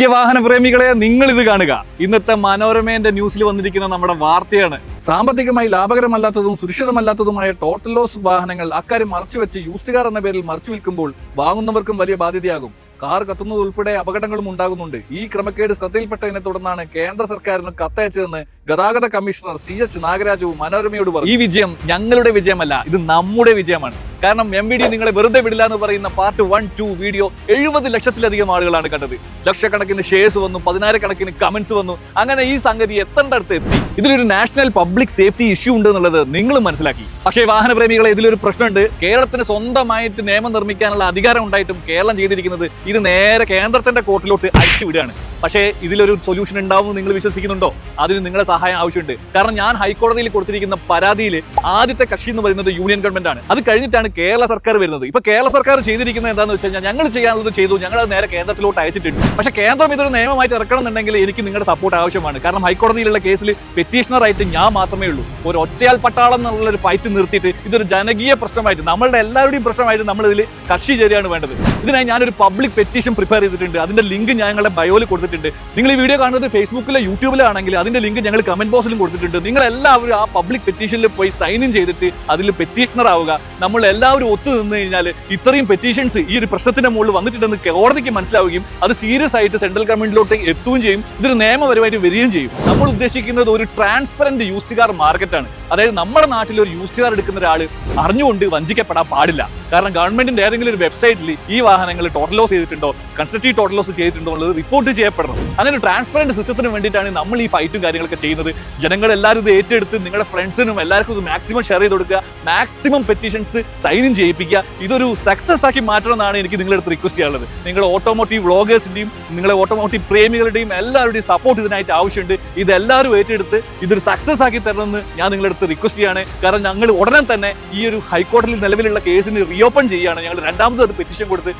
പ്രിയ വാഹന പ്രേമികളെ നിങ്ങൾ ഇത് കാണുക. ഇന്നത്തെ മനോരമേന്റെ ന്യൂസിൽ വന്നിരിക്കുന്ന നമ്മുടെ വാർത്തയാണ്. സാമ്പത്തികമായി ലാഭകരമല്ലാത്തതും സുരക്ഷിതമല്ലാത്തതുമായ ടോട്ടൽ ലോസ് വാഹനങ്ങൾ അക്കാര്യം മറച്ചുവെച്ച് യൂസ്ഡ് കാർ എന്ന പേരിൽ മറച്ചു വിൽക്കുമ്പോൾ വാങ്ങുന്നവർക്കും വലിയ ബാധ്യതയാകും. കാർ കത്തുന്നത് ഉൾപ്പെടെ അപകടങ്ങളും ഉണ്ടാകുന്നുണ്ട്. ഈ ക്രമക്കേട് ശ്രദ്ധയിൽപ്പെട്ടതിനെ തുടർന്നാണ് കേന്ദ്ര സർക്കാരിന് കത്തയച്ചതെന്ന് ഗതാഗത കമ്മീഷണർ സി എച്ച് നാഗരാജു മനോരമയോട് പറഞ്ഞു. ഈ വിജയം ഞങ്ങളുടെ വിജയമല്ല ഇത് നമ്മുടെ വിജയമാണ്. കാരണം എം വി ഡി നിങ്ങളെ വെറുതെ വിടില്ല എന്ന് പറയുന്ന പാർട്ട് വൺ ടു വീഡിയോ എഴുപത് ലക്ഷത്തിലധികം ആളുകളാണ് കണ്ടത്. ലക്ഷക്കണക്കിന് ഷെയർസ് വന്നു പതിനായിരക്കണക്കിന് കമന്റ്സ് വന്നു. അങ്ങനെ ഈ സംഗതി എത്തേണ്ട അടുത്ത് എത്തി ഇതിലൊരു നാഷണൽ പബ്ലിക് സേഫ്റ്റി ഇഷ്യൂ ഉണ്ട് എന്നുള്ളത് നിങ്ങൾ മനസ്സിലാക്കി. പക്ഷേ വാഹന പ്രേമികളെ ഇതിലൊരു പ്രശ്നമുണ്ട്. കേരളത്തിന് സ്വന്തമായിട്ട് നിയമം നിർമ്മിക്കാനുള്ള അധികാരം ഉണ്ടായിട്ടും കേരളം ചെയ്തിരിക്കുന്നത് ഇത് നേരെ കേന്ദ്രത്തിന്റെ കോർട്ടിലോട്ട് അയച്ചു വിടുകയാണ്. പക്ഷേ ഇതിലൊരു സൊല്യൂഷൻ ഉണ്ടാവും നിങ്ങൾ വിശ്വസിക്കുന്നുണ്ടോ? അതിന് നിങ്ങളുടെ സഹായം ആവശ്യമുണ്ട്. കാരണം ഞാൻ ഹൈക്കോടതിയിൽ കൊടുത്തിരിക്കുന്ന പരാതിയിൽ ആദ്യത്തെ കക്ഷി എന്ന് പറയുന്നത് യൂണിയൻ ഗവൺമെന്റ് ആണ്. അത് കഴിഞ്ഞിട്ടാണ് കേരള സർക്കാർ വരുന്നത്. ഇപ്പൊ കേരള സർക്കാർ ചെയ്തിരിക്കുന്നത് എന്താണെന്ന് വെച്ച് കഴിഞ്ഞാൽ ഞങ്ങൾ ചെയ്യാനുള്ളത് ചെയ്തു. ഞങ്ങൾ അത് നേരെ കേന്ദ്രത്തിലോട്ട് അയച്ചിട്ടുണ്ട്. പക്ഷേ കേന്ദ്രം ഇതൊരു നിയമമായിട്ട് ഇറക്കണം എന്നുണ്ടെങ്കിൽ എനിക്ക് നിങ്ങളുടെ സപ്പോർട്ട് ആവശ്യമാണ്. കാരണം ഹൈക്കോടതിയിലുള്ള കേസിൽ പെറ്റീഷണറായിട്ട് ഞാൻ മാത്രമേ ഉള്ളൂ. ഒരു ഒറ്റയാൽ പട്ടാളം എന്നുള്ള ഒരു ഫൈറ്റ് നിർത്തിയിട്ട് ഇതൊരു ജനകീയ പ്രശ്നമായിട്ട് നമ്മളുടെ എല്ലാവരുടെയും പ്രശ്നമായിട്ട് നമ്മൾ കക്ഷി ചേരുകയാണ് വേണ്ടത്. ഇതിനായി ഞാനൊരു പബ്ലിക് പെറ്റീഷൻ പ്രിപ്പയർ ചെയ്തിട്ടുണ്ട്. അതിന്റെ ലിങ്ക് ഞാൻ ഞങ്ങളുടെ ബയോയിൽ കൊടുത്തിട്ടുണ്ട്. നിങ്ങൾ ഈ വീഡിയോ കാണുന്നത് ഫേസ്ബുക്കിലോ യൂട്യൂബിലാണെങ്കിൽ അതിന്റെ ലിങ്ക് ഞങ്ങൾ കമന്റ് ബോക്സിലും കൊടുത്തിട്ടുണ്ട്. നിങ്ങൾ എല്ലാവരും ആ പബ്ലിക് പെറ്റീഷനിൽ പോയി സൈൻ ഇൻ ചെയ്തിട്ട് അതിൽ പെറ്റീഷണർ ആവുക. നമ്മൾ എല്ലാവരും ഒത്തു നിന്ന് കഴിഞ്ഞാൽ ഇത്രയും പെറ്റീഷൻസ് ഈ ഒരു പ്രശ്നത്തിന്റെ മുകളിൽ വന്നിട്ടുണ്ടെന്ന് കോടതിക്ക് മനസ്സിലാവുകയും അത് സീരിയസ് ആയിട്ട് സെൻട്രൽ ഗവൺമെന്റിലോട്ട് എത്തുകയും ചെയ്യും. ഇതൊരു നിയമപരമായിട്ട് വരികയും ചെയ്യും. നമ്മൾ ഉദ്ദേശിക്കുന്നത് ഒരു ട്രാൻസ്പെറന്റ് യൂസ്ഡ് കാർ മാർക്കറ്റാണ് അതായത് നമ്മുടെ നാട്ടിൽ ഒരു യൂസ്ഡ് കാർ എടുക്കുന്ന ഒരാൾ അറിഞ്ഞുകൊണ്ട് വഞ്ചിക്കപ്പെടാൻ പാടില്ല. കാരണം ഗവൺമെന്റിന്റെ ഏതെങ്കിലും ഒരു വെബ്സൈറ്റിൽ ഈ വാഹനങ്ങൾ ടോട്ടൽ ലോസ് ചെയ്തിട്ടുണ്ടോ കൺസ്ട്രക്റ്റീവ് ടോട്ടൽ ലോസ് ചെയ്തിട്ടുണ്ടോ എന്നുള്ളത് റിപ്പോർട്ട് ചെയ്യപ്പെടണം അങ്ങനെ ഒരു ട്രാൻസ്പെറന്റ് സിസ്റ്റത്തിന് വേണ്ടിയിട്ടാണ് നമ്മൾ ഈ ഫൈറ്റും കാര്യങ്ങളൊക്കെ ചെയ്യുന്നത്. ജനങ്ങൾ എല്ലാവരും ഇത് ഏറ്റെടുത്ത് നിങ്ങളുടെ ഫ്രണ്ട്സിനും എല്ലാവർക്കും ഇത് മാക്സിമം ഷെയർ ചെയ്ത് കൊടുക്കുക. മാക്സിമം പെറ്റീഷൻസ് സൈൻ ഇൻ ചെയ്യിപ്പിക്കുക. ഇതൊരു സക്സസ് ആക്കി മാറ്റണം എന്നാണ് എനിക്ക് നിങ്ങളുടെ അടുത്ത് റിക്വസ്റ്റ് ചെയ്യാനുള്ളത്. നിങ്ങളുടെ ഓട്ടോമോട്ടീവ് വ്ളോഗേഴ്സിന്റെയും നിങ്ങളെ ഓട്ടോമോട്ടീവ് പ്രേമികളുടെയും എല്ലാവരുടെയും സപ്പോർട്ട് ഇതിനായിട്ട് ആവശ്യമുണ്ട്. ഇതെല്ലാവരും ഏറ്റെടുത്ത് ഇതൊരു സക്സസ് ആക്കി തരണമെന്ന് ഞാൻ നിങ്ങളുടെ അടുത്ത് റിക്വസ്റ്റ് ചെയ്യാണ് കാരണം ഞങ്ങൾ ഉടനെ തന്നെ ഈ ഒരു ഹൈക്കോടതിയിൽ നിലവിലുള്ള കേസിന് റീഓപ്പൺ ചെയ്യുകയാണ്. ഞങ്ങൾ രണ്ടാമത് ഒരു പെറ്റീഷൻ കൊടുത്ത്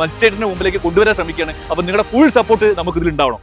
മജിസ്ട്രേറ്റിന്റെ മുമ്പിലേക്ക് കൊണ്ടുവരാൻ ശ്രമിക്കുകയാണ്. അപ്പോൾ നിങ്ങളുടെ ഫുൾ സപ്പോർട്ട് നമുക്ക് ഇതിൽ ഉണ്ടാവണം